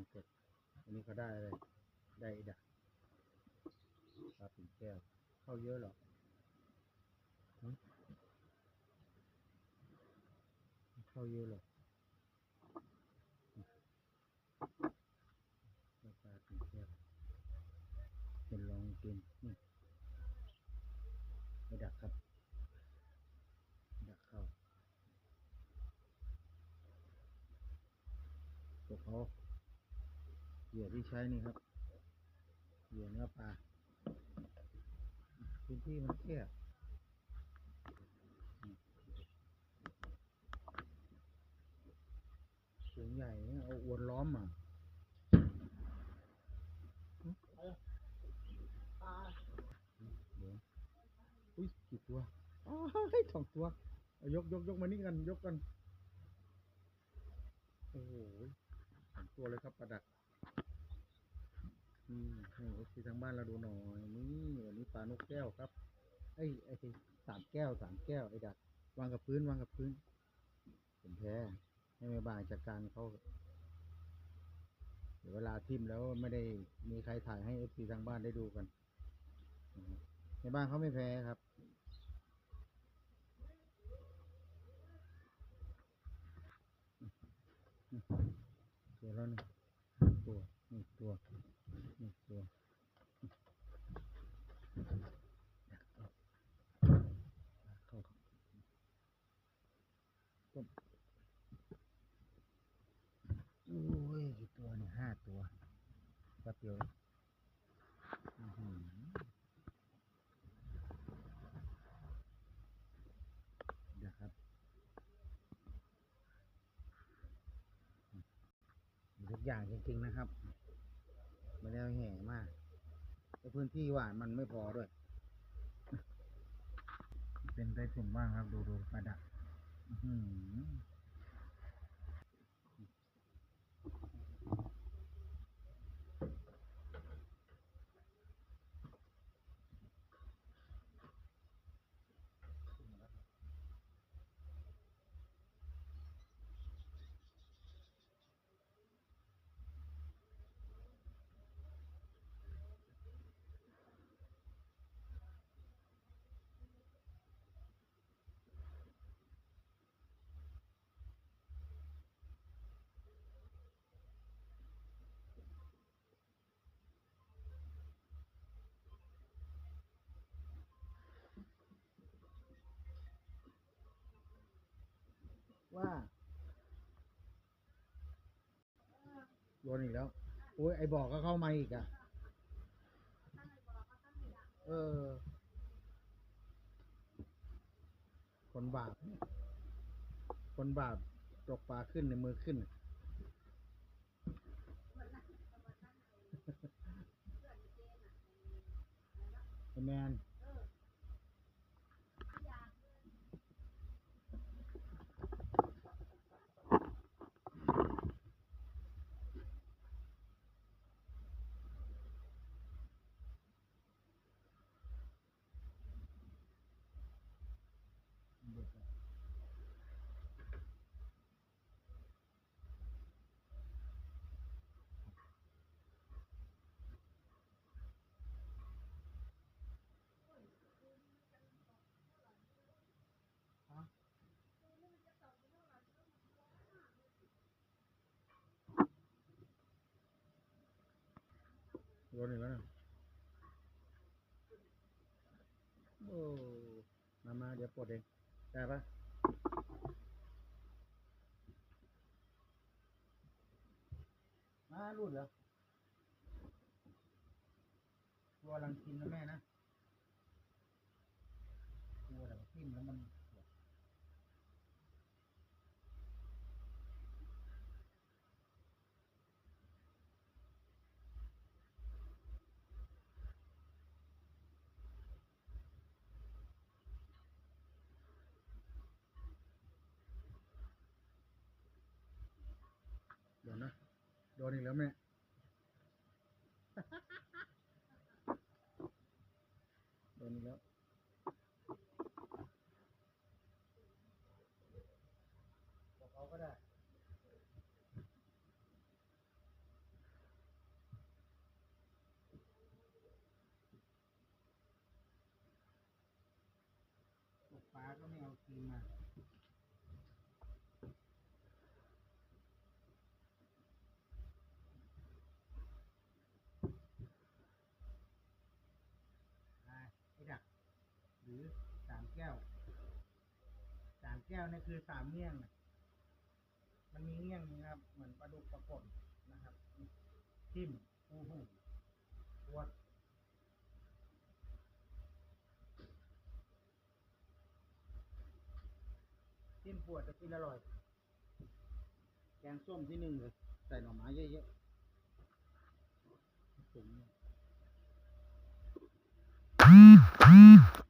านเสร็จอันนี้เขาได้อะไรได้ไอ้ดักปลาปิ่นแก้ว เข้าเยอะหรอหึไม่เข้าเยอะหรอกปลาปิ่นแก้วเป็นลองกินนี่ไอ้ดักครับ ดักเข้าตัวเขา เหยื่อที่ใช้นี่ครับ เหยื่อเนื้อปลาพื้นที่มันแคบสูงใหญ่เนี่ยเอาอวนล้อมอะหึเดี๋ยวอุ้ยกี่ตัวอ้ายสองตัวยกยกยกมานี่กัน ยกกัน โอ้โหสองตัวเลยครับประดัก อืมให้เอฟซีทางบ้านเราดูหน่อยนี่วันนี้ปลานกแก้วครับเอ้ยไอ้ที่สามแก้วสามแก้วไอ้ดักวางกับพื้นวางกับพื้นผมแพ้ให้แม่บ้านจัดการเขาเดี๋ยวเวลาทิมแล้วไม่ได้มีใครถ่ายให้เอฟซีทางบ้านได้ดูกันในบ้านเขาไม่แพ้ครับตัวแล้วนี่ตัวนี่ตัวนี่ตัวเข้าต้มโอ้ยกี่ตัวเนี่ยห้าตัวแป๊บ เดียวอื้อหือเดี๋ยวครับทุกอย่างจริงๆนะครับไม่ได้แห่มากแต่พื้นที่หวานมันไม่พอด้วย เป็นไต้ฝุ่นบ้างครับ ดูดูประดับอื้อ ว่าโยนอีกแล้ว โอ้ย ไอ้บอกก็เข้ามาอีกอะ เออ คนบาป คนบาปตกปลาขึ้นในมือขึ้นไอ้แมน โยนอีกแล้วนะโอ้มามาเดี๋ยวปลดเองได้ปะมารูดเหรอตัวรังกินนะแม่นะตัวแต่ทิ่มแล้วมัน โดนอีกแล้วแม่ โดนอีกแล้ว บอกเขาก็ได้ ตกปลาก็ไม่เอาคืนมา รือสามแก้ว สามแก้วนี่คือสามเมี่ยง มันมีเมี่ยงนะครับ เหมือนปลาดุกปลากดนะครับทิมโอ้หปวดทิมปวดแต่กินอร่อย แกงส้มที่หนึ่งเลยใส่หน่อไม้เยอะๆถุงเ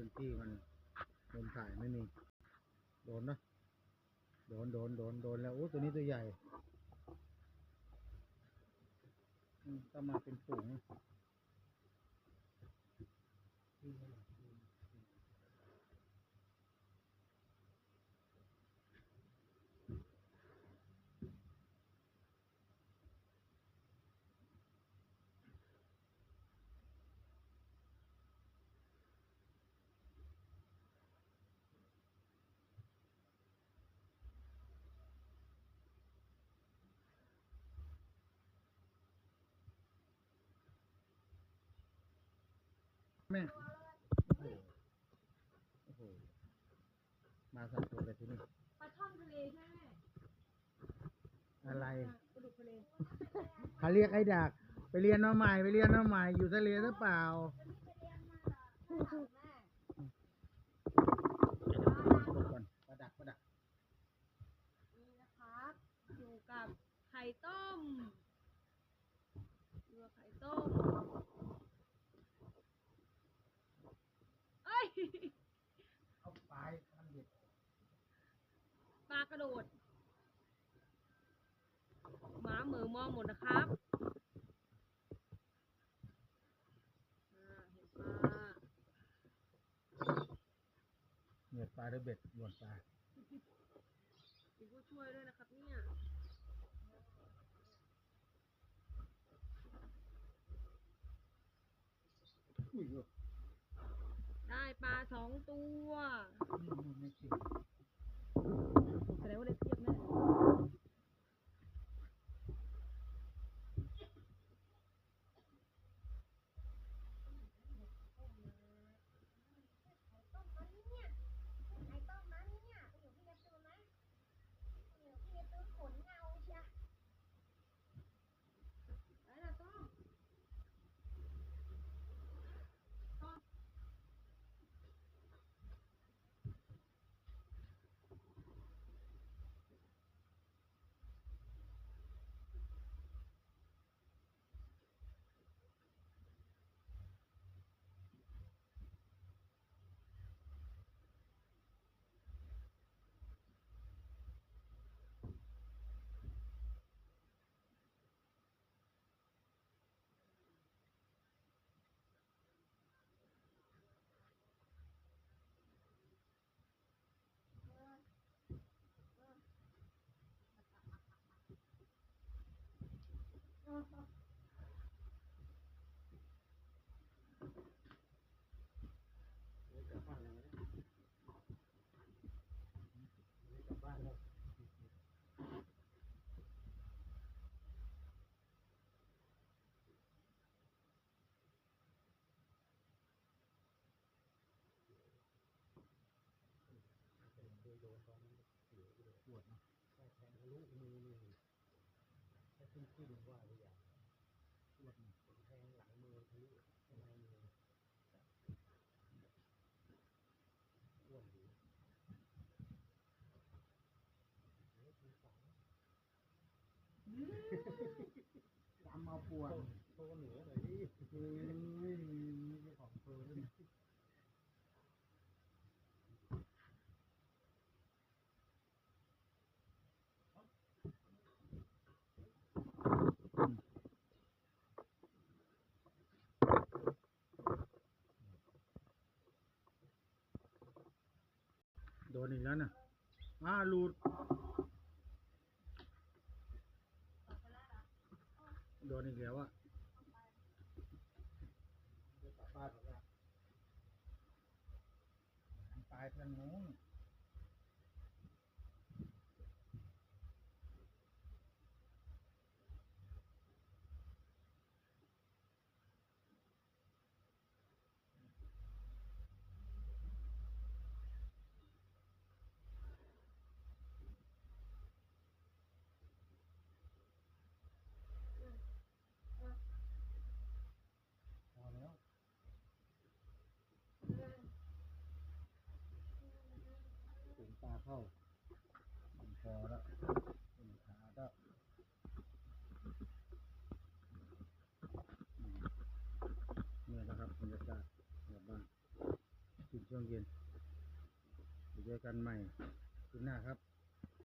พื้นที่มันโดนถ่ายไม่มี โดนนะโดนโดนโดนโดนแล้วโอ้ตัวนี้ตัวใหญ่อืมต้องมาเป็นฝูง แม่โอ้โหโอ้โหมาสองตัวเลยที่นี่ ปลาช่อนทะเลใช่ไหมอะไร ปลาดุกทะเลเขาเรียกไอ้ดัก ไปเรียนมาใหม่ไปเรียนมาใหม่อยู่ทะเลหรือเปล่าตกก่อนประดักประดักนี่นะครับ อยู่กับไข่ต้มอยู่กับไข่ต้ม เอ้ย เอาไปทำเด็ด ปลากระโดด หมาเหมือมองหมดนะครับอ่าเห็นปลาเหนียดปลาด้วยเบ็ดหยวนปลามีผู้ช่วยด้วยนะครับเนี่ยอุ้ยเยอะได้ปลาสองตัว นี่มันไม่เกี่ยว วดเนาะแทงทะลุมือนี่แค่ขึ้นขึ้นว่าไปอย่างปวดเนี่ยแทงหลังมือทะลุข้างในมื โดวนี้แล้วนะอ่าหลุดโดนอีกแล้วอะปลายทางนู้น เข้าพอแล้วถึงขาก็อืมเนี่นะครับบรรยากาศแบบบ้านกินช่วงเย็นเจอกันใหม่คืนหน้าครับ